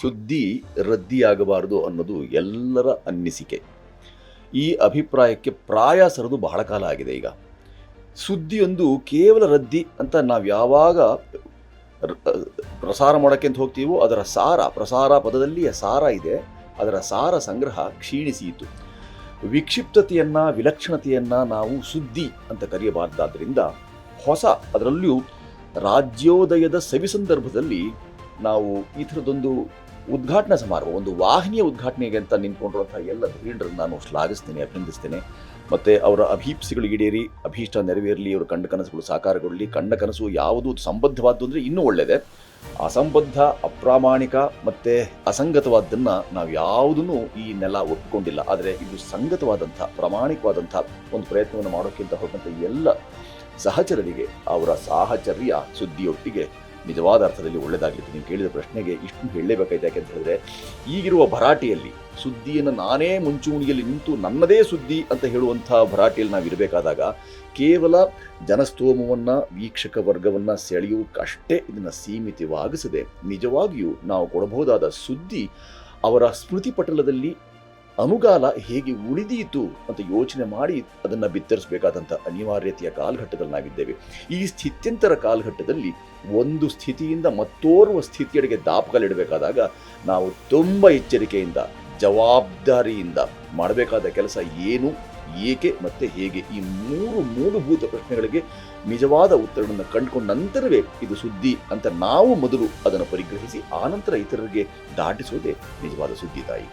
ಸುದ್ದಿ ರದ್ದಿಯಾಗಬಾರದು ಅನ್ನೋದು ಎಲ್ಲರ ಅನ್ನಿಸಿಕೆ. ಈ ಅಭಿಪ್ರಾಯಕ್ಕೆ ಪ್ರಾಯ ಸರದು ಬಹಳ ಕಾಲ ಆಗಿದೆ ಈಗ. ಸುದ್ದಿಯೊಂದು ಕೇವಲ ರದ್ದಿ ಅಂತ ನಾವು ಯಾವಾಗ ಪ್ರಸಾರ ಮಾಡೋಕ್ಕೆ ಅಂತ ಹೋಗ್ತೀವೋ ಅದರ ಸಾರ, ಪ್ರಸಾರ ಪದದಲ್ಲಿಯ ಸಾರ ಇದೆ. ಅದರ ಸಾರ ಸಂಗ್ರಹ ಕ್ಷೀಣಿಸಿಯಿತು. ವಿಕ್ಷಿಪ್ತತೆಯನ್ನು, ವಿಲಕ್ಷಣತೆಯನ್ನು ನಾವು ಸುದ್ದಿ ಅಂತ ಕರೆಯಬಾರ್ದಾದ್ದರಿಂದ ಹೊಸ, ಅದರಲ್ಲಿಯೂ ರಾಜ್ಯೋದಯದ ಸವಿ ಸಂದರ್ಭದಲ್ಲಿ ನಾವು ಈ ಥರದೊಂದು ಉದ್ಘಾಟನಾ ಸಮಾರಂಭ, ಒಂದು ವಾಹಿನಿಯ ಉದ್ಘಾಟನೆಗೆ ಅಂತ ನಿಂತ್ಕೊಂಡಿರುವಂಥ ಎಲ್ಲ ಧುರೀಣರನ್ನು ನಾನು ಶ್ಲಾಘಿಸ್ತೇನೆ, ಅಭಿನಂದಿಸ್ತೇನೆ. ಮತ್ತು ಅವರ ಅಭೀಪ್ಸಿಗಳು ಈಡೇರಿ, ಅಭೀಷ್ಟ ನೆರವೇರಲಿ, ಅವರ ಕಂಡ ಕನಸುಗಳು ಸಾಕಾರಗೊಳ್ಳಲಿ ಕಂಡ ಕನಸು ಯಾವುದು ಸಂಬದ್ಧವಾದ್ದು ಅಂದರೆ ಇನ್ನೂ ಒಳ್ಳೆಯದೆ ಅಸಂಬದ್ಧ, ಅಪ್ರಾಮಾಣಿಕ ಮತ್ತು ಅಸಂಗತವಾದ್ದನ್ನು ನಾವು ಯಾವುದನ್ನು ಈ ನೆಲ ಒಪ್ಪಿಕೊಂಡಿಲ್ಲ ಆದರೆ ಇದು ಸಂಗತವಾದಂಥ, ಪ್ರಾಮಾಣಿಕವಾದಂಥ ಒಂದು ಪ್ರಯತ್ನವನ್ನು ಮಾಡೋಕ್ಕಿಂತ ಹೊರಟಂಥ ಎಲ್ಲ ಸಹಚರರಿಗೆ, ಅವರ ಸಾಹಚರ್ಯ ಸುದ್ದಿಯೊಟ್ಟಿಗೆ ನಿಜವಾದ ಅರ್ಥದಲ್ಲಿ ಒಳ್ಳೆಯದಾಗಲಿತ್ತು ನೀವು ಕೇಳಿದ ಪ್ರಶ್ನೆಗೆ ಇಷ್ಟು ಹೇಳಲೇಬೇಕಾಯ್ತು. ಯಾಕೆ ಅಂತ ಹೇಳಿದ್ರೆ, ಈಗಿರುವ ಭರಾಟೆಯಲ್ಲಿ ಸುದ್ದಿಯನ್ನು ನಾನೇ ಮುಂಚೂಣಿಯಲ್ಲಿ ನಿಂತು ನನ್ನದೇ ಸುದ್ದಿ ಅಂತ ಹೇಳುವಂಥ ಭರಾಟಿಯಲ್ಲಿ ನಾವು ಇರಬೇಕಾದಾಗ, ಕೇವಲ ಜನಸ್ತೋಮವನ್ನು, ವೀಕ್ಷಕ ವರ್ಗವನ್ನು ಸೆಳೆಯುವಷ್ಟೇ ಇದನ್ನು ಸೀಮಿತವಾಗಿಸದೆ ನಿಜವಾಗಿಯೂ ನಾವು ಕೊಡಬಹುದಾದ ಸುದ್ದಿ ಅವರ ಸ್ಮೃತಿ ಪಟಲದಲ್ಲಿ ಅನುಗಾಲ ಹೇಗೆ ಉಳಿದೀತು ಅಂತ ಯೋಚನೆ ಮಾಡಿ ಅದನ್ನು ಬಿತ್ತರಿಸಬೇಕಾದಂಥ ಅನಿವಾರ್ಯತೆಯ ಕಾಲಘಟ್ಟದಲ್ಲಾಗಿದ್ದೇವೆ ಈ ಸ್ಥಿತ್ಯಂತರ ಕಾಲಘಟ್ಟದಲ್ಲಿ ಒಂದು ಸ್ಥಿತಿಯಿಂದ ಮತ್ತೋರ್ವ ಸ್ಥಿತಿಯಡೆಗೆ ದಾಪಕಲಿಡಬೇಕಾದಾಗ ನಾವು ತುಂಬ ಎಚ್ಚರಿಕೆಯಿಂದ, ಜವಾಬ್ದಾರಿಯಿಂದ ಮಾಡಬೇಕಾದ ಕೆಲಸ ಏನು, ಏಕೆ ಮತ್ತೆ ಹೇಗೆ ಈ ಮೂರು ಮೂಲಭೂತ ಪ್ರಶ್ನೆಗಳಿಗೆ ನಿಜವಾದ ಉತ್ತರವನ್ನು ಕಂಡುಕೊಂಡ ನಂತರವೇ ಇದು ಸುದ್ದಿ ಅಂತ ನಾವು ಮೊದಲು ಅದನ್ನು ಪರಿಗ್ರಹಿಸಿ ಆನಂತರ ಇತರರಿಗೆ ದಾಟಿಸುವುದೇ ನಿಜವಾದ ಸುದ್ದಿ ತಾಯಿ.